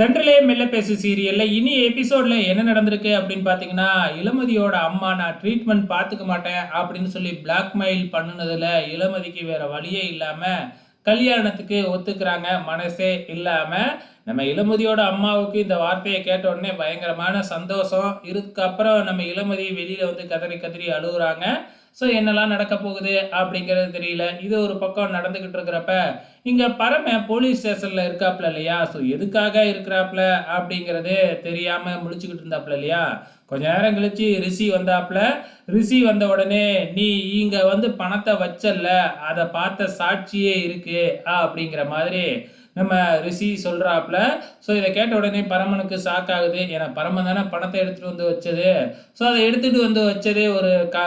தென்றலே மெல்ல பேசு சீரியல்ல இனி எபிசோட்ல என்ன நடந்திருக்கு அப்படின்னு பார்த்தீங்கன்னா இளமதியோட அம்மா நான் ட்ரீட்மெண்ட் பார்த்துக்க மாட்டேன் அப்படின்னு சொல்லி பிளாக்மெயில் பண்ணுனதுல இளமதிக்கு வேற வழியே இல்லாம கல்யாணத்துக்கு ஒத்துக்கிறாங்க மனசே இல்லாம. நம்ம இளமதியோட அம்மாவுக்கு இந்த வார்த்தையை கேட்ட உடனே பயங்கரமான சந்தோஷம். இதுக்கப்புறம் நம்ம இளமதி வெளியில வந்து கதறி கதறி அழுகுறாங்க. ஸோ என்னெல்லாம் நடக்க போகுது அப்படிங்கிறது தெரியல. இது ஒரு பக்கம் நடந்துக்கிட்டு இருக்கிறப்ப இங்கே பரம போலீஸ் ஸ்டேஷனில் இருக்காப்புல இல்லையா? ஸோ எதுக்காக இருக்கிறாப்புல அப்படிங்கிறது தெரியாமல் முடிச்சுக்கிட்டு இருந்தாப்புல இல்லையா? கொஞ்ச நேரம் கழிச்சு ரிஷி வந்தாப்புல ரிஷி வந்த உடனே நீ இங்கே வந்து பணத்தை வச்சல்ல அதை பார்த்த சாட்சியே இருக்கு அப்படிங்கிற மாதிரி நம்ம ரிஷி சொல்கிறாப்புல ஸோ இதை கேட்ட உடனே பரமனுக்கு ஷாக் ஆகுது. ஏன்னா பரமன் தானே பணத்தை எடுத்துகிட்டு வந்து வச்சது. ஸோ அதை எடுத்துகிட்டு வந்து வச்சதே ஒரு கா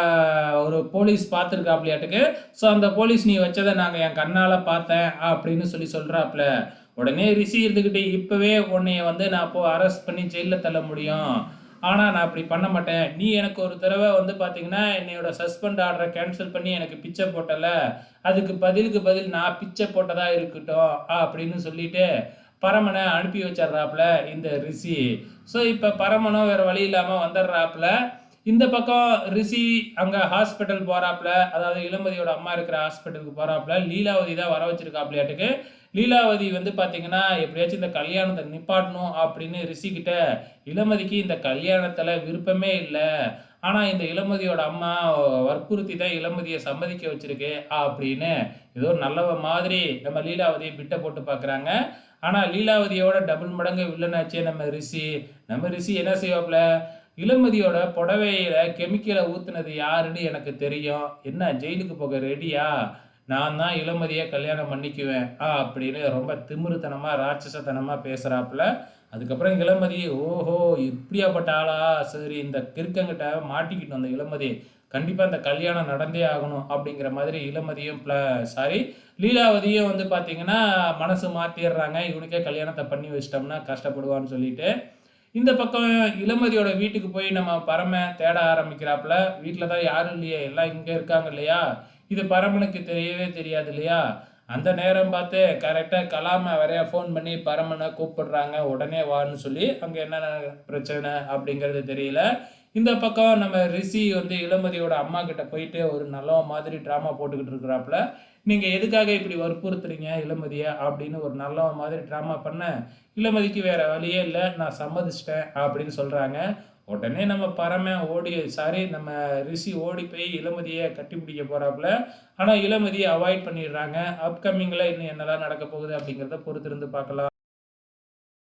ஒரு போலீஸ் பார்த்துருக்காப்லையாட்டுக்கு. ஸோ அந்த போலீஸ் நீ வச்சதை நாங்கள் என் கண்ணால் பார்த்தேன் அப்படின்னு சொல்லி சொல்கிறாப்புல உடனே ரிஷி இருந்துக்கிட்டு இப்போவே உன்னைய வந்து நான் இப்போ அரெஸ்ட் பண்ணி ஜெயிலில் தள்ள முடியும். ஆனால் நான் அப்படி பண்ண மாட்டேன். நீ எனக்கு ஒரு தடவை வந்து பார்த்தீங்கன்னா என்னையோட சஸ்பெண்ட் ஆர்டரை கேன்சல் பண்ணி எனக்கு பிச்சை போட்டல. அதுக்கு பதிலுக்கு பதில் நான் பிச்சை போட்டதா இருக்கட்டும் அப்படின்னு சொல்லிட்டு பரமனை அனுப்பி வச்சிட்றாப்புல இந்த ரிஷி. ஸோ இப்போ பரமனும் வேறு வழி இல்லாமல் வந்துடுறாப்புல. இந்த பக்கம் ரிஷி அங்கே ஹாஸ்பிட்டல் போகிறாப்புல அதாவது இளமதியோட அம்மா இருக்கிற ஹாஸ்பிட்டலுக்கு போகிறாப்புல லீலாவதி தான் வர வச்சிருக்காப்புலையாட்டுக்கு. லீலாவதி வந்து பார்த்தீங்கன்னா எப்படியாச்சும் இந்த கல்யாணத்தை நிப்பாட்டணும் அப்படின்னு ரிஷிக்கிட்ட இளமதிக்கு இந்த கல்யாணத்தில் விருப்பமே இல்லை. ஆனால் இந்த இளமதியோட அம்மா வற்புறுத்தி தான் இளமதியை சம்மதிக்க வச்சிருக்கு அப்படின்னு ஏதோ நல்லவ மாதிரி நம்ம லீலாவதியை பிட்டை போட்டு பார்க்குறாங்க ஆனால் லீலாவதியோட டபுள் மடங்கு வில்லனாச்சே நம்ம ரிஷி. நம்ம ரிஷி என்ன செய்வாப்ல இளமதியோட புடவையில கெமிக்கலை ஊத்துனது யாருன்னு எனக்கு தெரியும். என்ன ஜெயிலுக்கு போக ரெடியா நான் தான் இளமதியை கல்யாணம் பண்ணிக்குவேன். ஆ அப்படின்னு ரொம்ப திமிருத்தனமாக ராட்சசத்தனமாக பேசுகிறாப்புல அதுக்கப்புறம் இளமதி ஓஹோ இப்படியாப்பட்ட ஆளா? சரி இந்த கிறுக்கங்கிட்ட மாட்டிக்கிட்டு வந்த இளமதி. கண்டிப்பாக இந்த கல்யாணம் நடந்தே ஆகணும் அப்படிங்கிற மாதிரி இளமதியும் ப்ள சாரி லீலாவதியும் வந்து பார்த்தீங்கன்னா மனசு மாற்றிடுறாங்க இவனுக்கே கல்யாணத்தை பண்ணி வச்சிட்டோம்னா கஷ்டப்படுவான்னு சொல்லிட்டு இந்த பக்கம் இளமதியோட வீட்டுக்கு போய் நம்ம பரம தேட ஆரம்பிக்கிறாப்புல வீட்டில் தான் யாரும் இல்லையே எல்லாம் இங்கே இருக்காங்க இல்லையா? இது பரமனுக்கு தெரியவே தெரியாது இல்லையா? அந்த நேரம் பார்த்து கரெக்டாக கலாமை வரைய ஃபோன் பண்ணி பரமனை கூப்பிடுறாங்க உடனே வான்னு சொல்லி அங்கே என்னென்ன பிரச்சனை அப்படிங்கிறது தெரியல. இந்த பக்கம் நம்ம ரிஷி வந்து இளமதியோட அம்மா கிட்ட போயிட்டு ஒரு நல்ல மாதிரி ட்ராமா போட்டுக்கிட்டு இருக்கிறாப்புல. நீங்கள் எதுக்காக இப்படி வற்புறுத்துறீங்க இளமதியை அப்படின்னு ஒரு நல்ல மாதிரி ட்ராமா பண்ண? இளமதிக்கு வேற வழியே இல்லை நான் சம்மதிச்சிட்டேன் அப்படின்னு சொல்கிறாங்க உடனே நம்ம பரம ஓடி சாரி நம்ம ரிஷி ஓடி போய் இளமதியை கட்டி பிடிக்க போகிறாப்புல ஆனால் இளமதியை அவாய்ட் பண்ணிடுறாங்க. அப்கமிங்கில் இன்னும் என்னெல்லாம் நடக்க போகுது அப்படிங்கிறத பொறுத்திருந்து பார்க்கலாம்.